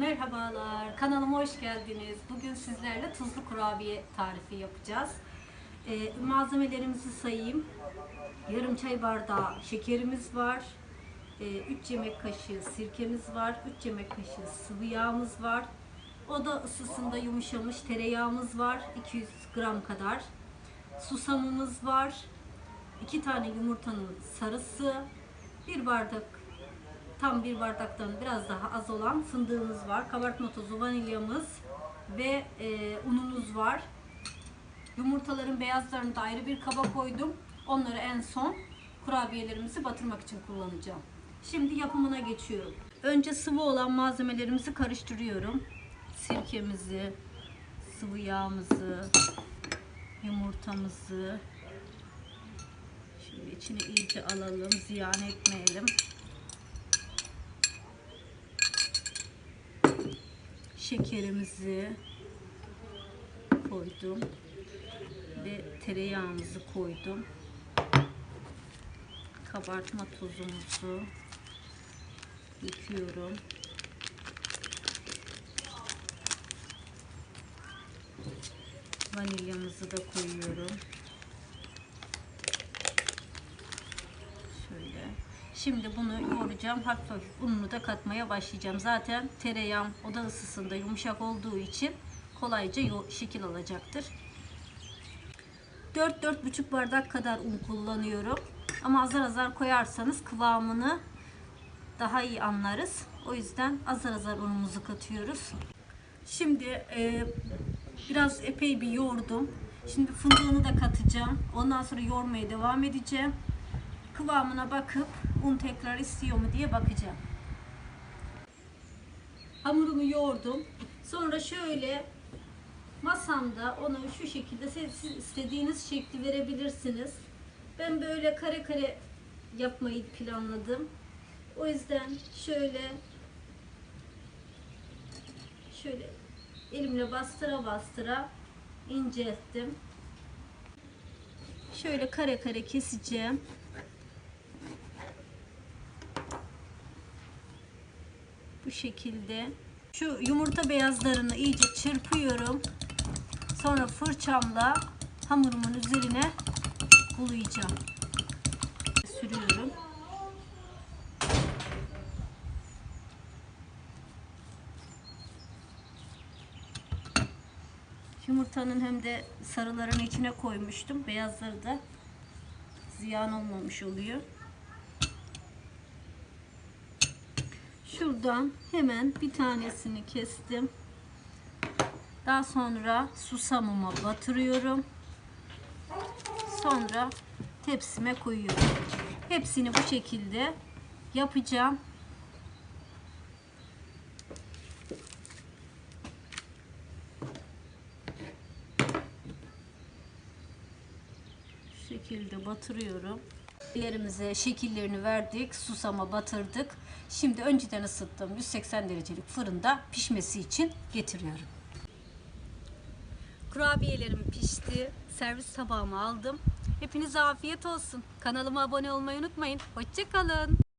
Merhabalar, kanalıma hoş geldiniz. Bugün sizlerle tuzlu kurabiye tarifi yapacağız. Ee, malzemelerimizi sayayım. Yarım çay bardağı şekerimiz var. 3 yemek kaşığı sirkemiz var. 3 yemek kaşığı sıvı yağımız var. Oda ısısında yumuşamış tereyağımız var. 200 gram kadar. Susamımız var. 2 tane yumurtanın sarısı. 1 bardak tam bir bardaktan biraz daha az olan fındığımız var. Kabartma tozu, vanilyamız ve e, unumuz var. Yumurtaların beyazlarını da ayrı bir kaba koydum. Onları en son kurabiyelerimizi batırmak için kullanacağım. Şimdi yapımına geçiyorum. Önce sıvı olan malzemelerimizi karıştırıyorum. Sirkemizi, sıvı yağımızı, yumurtamızı şöyle içine iyice alalım, ziyan etmeyelim. Şekerimizi koydum ve tereyağımızı koydum. Kabartma tozumuzu yıkıyorum. Vanilyamızı da koyuyorum şöyle Şimdi bunu yoğuracağım. Hafif hafif ununu da katmaya başlayacağım. Zaten tereyağım oda ısısında yumuşak olduğu için kolayca şekil alacaktır. 4-4,5 bardak kadar un kullanıyorum. Ama azar azar koyarsanız kıvamını daha iyi anlarız. O yüzden azar azar unumuzu katıyoruz. Şimdi e, biraz epey bir yoğurdum. Şimdi fındığını da katacağım. Ondan sonra yoğurmaya devam edeceğim kıvamına bakıp un tekrar istiyor mu diye bakacağım. Hamurumu yoğurdum. Sonra şöyle masamda onu şu şekilde siz istediğiniz şekli verebilirsiniz. Ben böyle kare kare yapmayı planladım. O yüzden şöyle şöyle elimle bastıra bastıra incelttim. Şöyle kare kare keseceğim. Bu şekilde şu yumurta beyazlarını iyice çırpıyorum. Sonra fırçamla hamurumun üzerine bulayacağım. Sürüyorum. Yumurtanın hem de sarılarını içine koymuştum. Beyazları da ziyan olmamış oluyor şuradan hemen bir tanesini kestim. Daha sonra susamıma batırıyorum. Sonra tepsime koyuyorum. Hepsini bu şekilde yapacağım. Bu şekilde batırıyorum. Ellerimize şekillerini verdik, susama batırdık. Şimdi önceden ısıttığım 180 derecelik fırında pişmesi için getiriyorum. Kurabiyelerim pişti. Servis tabağıma aldım. Hepinize afiyet olsun. Kanalıma abone olmayı unutmayın. Hoşçakalın.